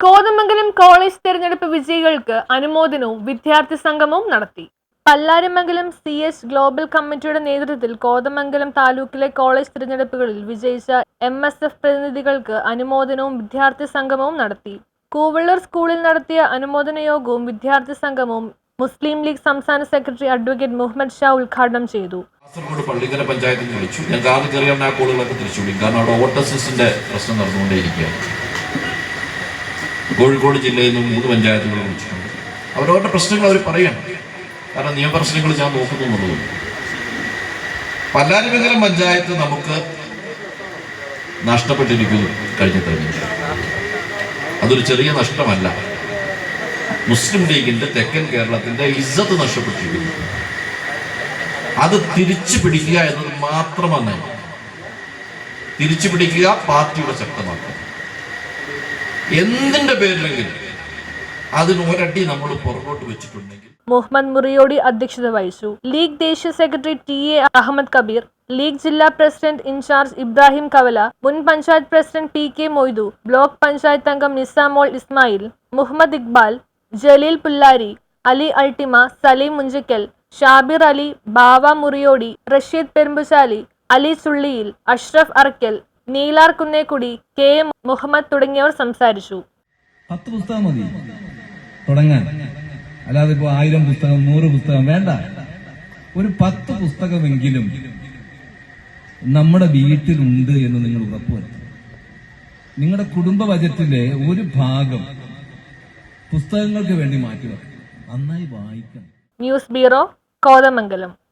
Kothamangalam college തെരഞ്ഞെടുപ്പ് വിജയികൾക്ക് അനുമോദനവും വിദ്യാർത്ഥി സംഗമവും നടത്തി. പല്ലാരമംഗലം സി എസ് ഗ്ലോബൽ കമ്മിറ്റിയുടെ നേതൃത്വത്തിൽ കോതമംഗലം താലൂക്കിലെ കോളേജ് തിരഞ്ഞെടുപ്പുകളിൽ വിജയിച്ച എം എസ് എഫ് പ്രതിനിധികൾക്ക് അനുമോദനവും വിദ്യാർത്ഥി സംഗമവും നടത്തി. കൂവള്ളൂർ സ്കൂളിൽ നടത്തിയ അനുമോദന യോഗവും വിദ്യാർത്ഥി സംഗമവും മുസ്ലിം ലീഗ് സംസ്ഥാന സെക്രട്ടറി അഡ്വക്കേറ്റ് മുഹമ്മദ് ഷാ ഉദ്ഘാടനം ചെയ്തു. കാസർഗോഡ് പള്ളിക്കര പഞ്ചായത്തിൽ വിളിച്ചു. ഞാൻ ആദ്യം കയറിയാണ് ആ കോളുകളൊക്കെ തിരിച്ചു വിളിക്കും. കാരണം അവിടെ വോട്ടസിന്റെ പ്രശ്നം നടന്നുകൊണ്ടേയിരിക്കുകയാണ്. കോഴിക്കോട് ജില്ലയിൽ നിന്ന് മൂന്ന് പഞ്ചായത്തുകൾ വിളിച്ചിട്ടുണ്ട്. അവരവരുടെ പ്രശ്നങ്ങൾ അവർ പറയണം. കാരണം നിയമപ്രശ്നങ്ങൾ ഞാൻ നോക്കുന്നു എന്നുള്ളതുകൊണ്ട് പല്ലാരിമംഗലം പഞ്ചായത്ത് നമുക്ക് നഷ്ടപ്പെട്ടിരിക്കുന്നു കഴിഞ്ഞ തെരഞ്ഞെടുപ്പ്. അതൊരു ചെറിയ നഷ്ടമല്ല. മുസ്ലിം ലീഗിന്റെ തെക്കൻ കേരളത്തിന്റെ ഇജ്ജത്ത് നഷ്ടപ്പെട്ടിരിക്കുന്നു. അത് തിരിച്ചു പിടിക്കുക എന്നത് മാത്രമാണ് തിരിച്ചു പിടിക്കുക പാർട്ടിയുടെ ശക്തമാക്കുക. എന്തിന്റെ പേരിലെങ്കിലും അതിന് ഒരടി നമ്മൾ പുറകോട്ട് വെച്ചിട്ടുണ്ടെങ്കിൽ മുഹമ്മദ് മുറിയോടി അധ്യക്ഷത വഹിച്ചു. ലീഗ് ദേശീയ secretary T A Ahammed Kabeer League ജില്ലാ president in charge Ibrahim Kavala മുൻ panchayat president P K Moidu block panchayat അംഗം നിസാമോൾ ഇസ്മായിൽ മുഹമ്മദ് ഇക്ബാൽ ജലീൽ പുല്ലാരി അലി അൾട്ടിമ സലീം മുഞ്ചിക്കൽ ഷാബിർ അലി ബാവ മുറിയോടി റഷീദ് പെരുമ്പുശാലി അലി ചുള്ളിയിൽ അഷ്റഫ് അറക്കൽ നീലാർ കുന്നേക്കുടി കെ എം മുഹമ്മദ് തുടങ്ങിയവർ സംസാരിച്ചു. പത്ത് പുസ്തകം മതി. തുടങ്ങാൻ. അല്ലാതെ ഇപ്പോ ആയിരം പുസ്തകം നൂറ് പുസ്തകം വേണ്ട. ഒരു പത്ത് പുസ്തകമെങ്കിലും നമ്മുടെ വീട്ടിലുണ്ട് എന്ന് നിങ്ങൾ ഉറപ്പുവരുത്തും നിങ്ങളുടെ കുടുംബ ബജറ്റിലെ ഒരു ഭാഗം പുസ്തകങ്ങൾക്ക് വേണ്ടി മാറ്റി നന്നായി വായിക്കണം. News bureau Kothamangalam.